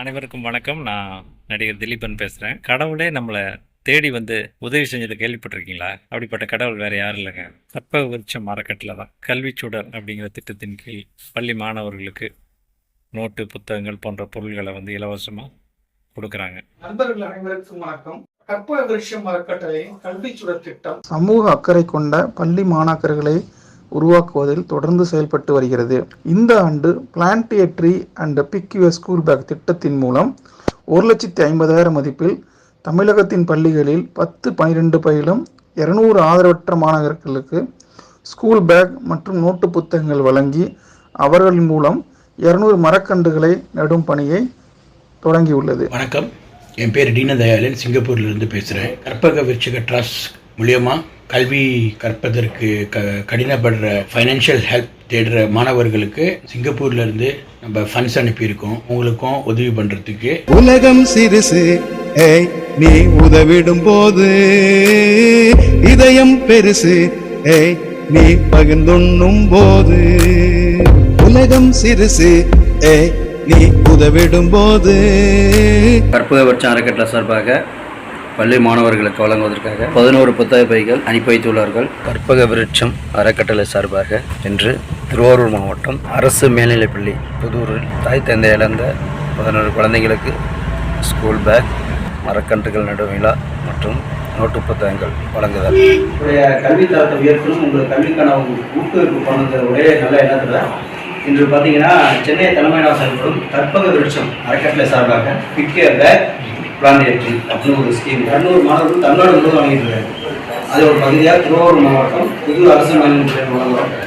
அனைவருக்கும் வணக்கம். நான் நடிகர் திலீபன் பேசுகிறேன் கடவுளே நம்மளை தேடி வந்து உதவி செஞ்சதை கேள்விப்பட்டிருக்கீங்களா? அப்படிப்பட்ட கடவுள் வேறு யாரும் இல்லைங்க. கற்பக விருட்சம் மரக்கட்டில் தான் கல்விச்சுடர் அப்படிங்கிற திட்டத்தின் கீழ் பள்ளி மாணவர்களுக்கு நோட்டு புத்தகங்கள் போன்ற பொருள்களை வந்து இலவசமாக கொடுக்குறாங்க. நண்பர்கள் அனைவருக்கும் வணக்கம். கற்பக விருஷம் அறக்கட்டளையின் கல்வி சுடர் திட்டம் சமூக அக்கறை கொண்ட பள்ளி மாணாக்கர்களை உருவாக்குவதில் தொடர்ந்து செயல்பட்டு வருகிறது. இந்த ஆண்டு plant a tree and pick your school bag திட்டத்தின் மூலம் ஒரு லட்சத்தி ஐம்பதாயிரம் மதிப்பில் தமிழகத்தின் பள்ளிகளில் பத்து பனிரெண்டு பயிலும் இருநூறு ஆதரவற்ற மாணவர்களுக்கு ஸ்கூல் பேக் மற்றும் நோட்டு புத்தகங்கள் வழங்கி அவர்கள் மூலம் இருநூறு மரக்கன்றுகளை நடும் பணியை தொடங்கியுள்ளது. வணக்கம். என் பேர் தீனதயாளன் சிங்கப்பூர்லேருந்து பேசுகிறேன் கற்பக விருச்சிக ட்ரஸ்ட் மூலியமாக கல்வி கற்பதற்கு க கடினப்படுற ஃபைனான்ஷியல் ஹெல்ப் தேடுற மாணவர்களுக்கு சிங்கப்பூர்ல இருந்து நம்ம ஃபண்ட்ஸ் அனுப்பியிருக்கோம். உங்களுக்கும் உதவி பண்ணுறதுக்கு உலகம் சிறுசு ஏய் நீ உதவிடும் போது இதயம் பெருசு ஏய் நீ பகிர்ந்துண்ணும் போது உலகம் சிறுசு ஏய் நீ உதவிடும் போது கற்பகபட்சம் அறக்கட்டளை சார்பாக பள்ளி மாணவர்களுக்கு வழங்குவதற்காக பதினோரு புத்தக பைகள் அனுப்பி வைத்துள்ளார்கள் கற்பக விருட்சம் அறக்கட்டளை சார்பாக இன்று திருவாரூர் மாவட்டம் அரசு மேல்நிலைப்பள்ளி புதூரில் தாய் தந்தை இழந்த பதினோரு குழந்தைகளுக்கு ஸ்கூல் பேக் மரக்கன்றுகள் நடும் விழா மற்றும் நோட்டு புத்தகங்கள் வழங்குதல். உங்களுடைய கல்வி தரத்தை உயர்த்தணும். உங்களுக்கு கல்விக்கான உங்களுக்கு ஊக்குவிப்பு பண்ணுங்கிற ஒரே நல்ல எண்ணத்தில் இன்று பார்த்தீங்கன்னா சென்னை தலைமையிலாக செயல்படும் கற்பக விருட்சம் அறக்கட்டளை சார்பாக பிக்கே பேக் பிளான்டேட்ரி அப்படின்னு ஒரு ஸ்கீம் இரநூறு மாணவர்கள் தமிழ்நாடு முழுவதும் வழங்கியிருக்காங்க அது ஒரு பகுதியாக திருவாரூர் மாவட்டம் புது அரசு மேல்நிலைப்பள்ளி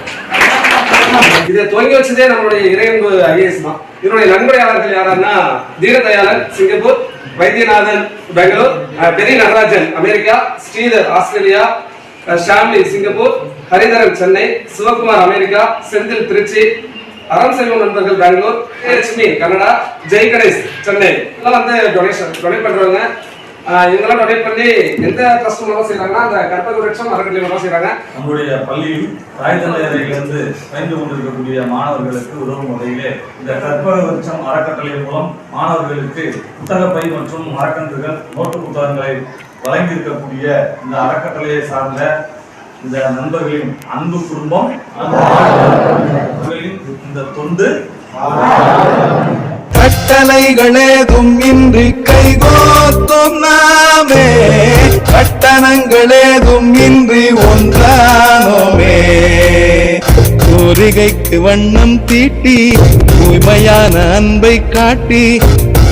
இதை துவங்கி வச்சதே நம்மளுடைய இறையன்பு ஐஏஎஸ் தான். இதனுடைய நன்கொடையாளர்கள் யாருன்னா தீனதயாளன் சிங்கப்பூர் வைத்தியநாதன் பெங்களூர் பெரிய Natarajan America Sridhar Australia Shamli Singapore Haritharan Chennai Sivakumar America Senthil Trichy Aram Selvam நண்பர்கள் பெங்களூர் லட்சுமி கனடா ஜெய் கணேஷ் சென்னை. இதெல்லாம் வந்து டொனேஷன் டொனேட் பண்றவங்க. இவங்கெல்லாம் டொனேட் பண்ணி எந்த ட்ரஸ்ட் மூலமா செய்யறாங்கன்னா அந்த கற்பக விருட்சம் அறக்கட்டளை மூலமா செய்யறாங்க நம்முடைய பள்ளியில் தாய் தந்தையரிலிருந்து பயின்று கொண்டிருக்கக்கூடிய மாணவர்களுக்கு உதவும் வகையிலே இந்த கற்பக விருட்சம் அறக்கட்டளை மூலம் மாணவர்களுக்கு புத்தகப்பை மற்றும் மரக்கன்றுகள் நோட்டு புத்தகங்களை வழங்கியிருக்கக்கூடிய இந்த அறக்கட்டளையை சார்ந்த இந்த நண்பர்களின் அன்பு குடும்பம். இந்த தொண்டு. கட்டளைகளேதும் இன்றி கைகோத்தும் நாமே. கட்டணங்களேதும் இன்றி ஒன்றானோமே. கூரிகைக்கு வண்ணம் தீட்டி தூய்மையான அன்பை காட்டி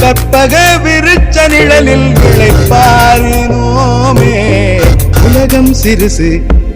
கற்பக விருச்ச நிழலில் விளைப்பாரினோமே உலகம் சிறுசு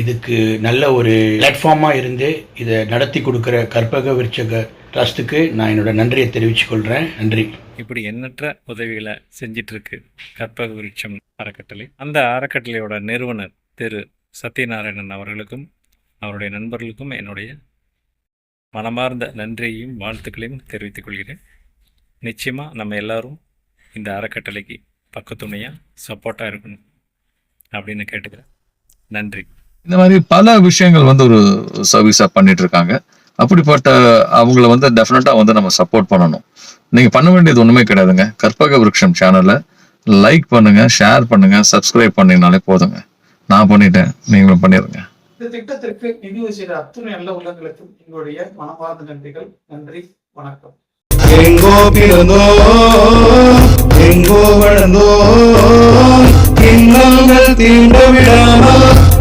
இதுக்கு நல்ல ஒரு பிளாட்ஃபார்மாக இருந்து இதை நடத்தி கொடுக்குற கற்பக விருட்சக ட்ரஸ்ட்டுக்கு நான் என்னோட நன்றியை தெரிவிச்சுக்கொள்கிறேன் நன்றி. இப்படி எண்ணற்ற உதவிகளை செஞ்சிட்ருக்கு கற்பக விருட்சம் அறக்கட்டளை. அந்த அறக்கட்டளையோட நிறுவனர் திரு சத்யநாராயணன் அவர்களுக்கும் அவருடைய நண்பர்களுக்கும் என்னுடைய மனமார்ந்த நன்றியையும் வாழ்த்துக்களையும் தெரிவித்துக் கொள்கிறேன். நிச்சயமாக நம்ம எல்லாரும் இந்த அறக்கட்டளைக்கு பக்கத்துணையாக சப்போர்ட்டாக இருக்கணும் அப்படின்னு கேட்டுக்கிறேன். நன்றி. இந்த மாதிரி பல விஷயங்கள் வந்து ஒரு சர்வீஸா பண்ணிட்டு இருக்காங்க அப்படிப்பட்ட அவங்கள வந்து டெஃபினட்டா வந்து நம்ம சப்போர்ட் பண்ணணும். நீங்க பண்ண வேண்டியது ஒண்ணுமே கிடையாதுங்க. கற்பக விருட்சம் சேனலை லைக் பண்ணுங்க ஷேர் பண்ணுங்க சப்ஸ்கிரைப் பண்ணீங்கனாலே போதுங்க. நான் பண்ணிட்டேன் நீங்களும் பண்ணிடுங்க இந்த திட்டத்திற்கு நிதி செய்த அத்துணை நல்ல உள்ளங்களுக்கும் எங்களுடைய மனமார்ந்த நன்றிகள். நன்றி வணக்கம். எங்கோ பிறந்தோ எங்கோ வளர்ந்தோ இன்னல்கள் தீண்ட விடாமல்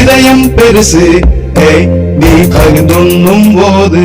இதயம் பெருசு. நீ பகிர்ந்துண்ணும் போது.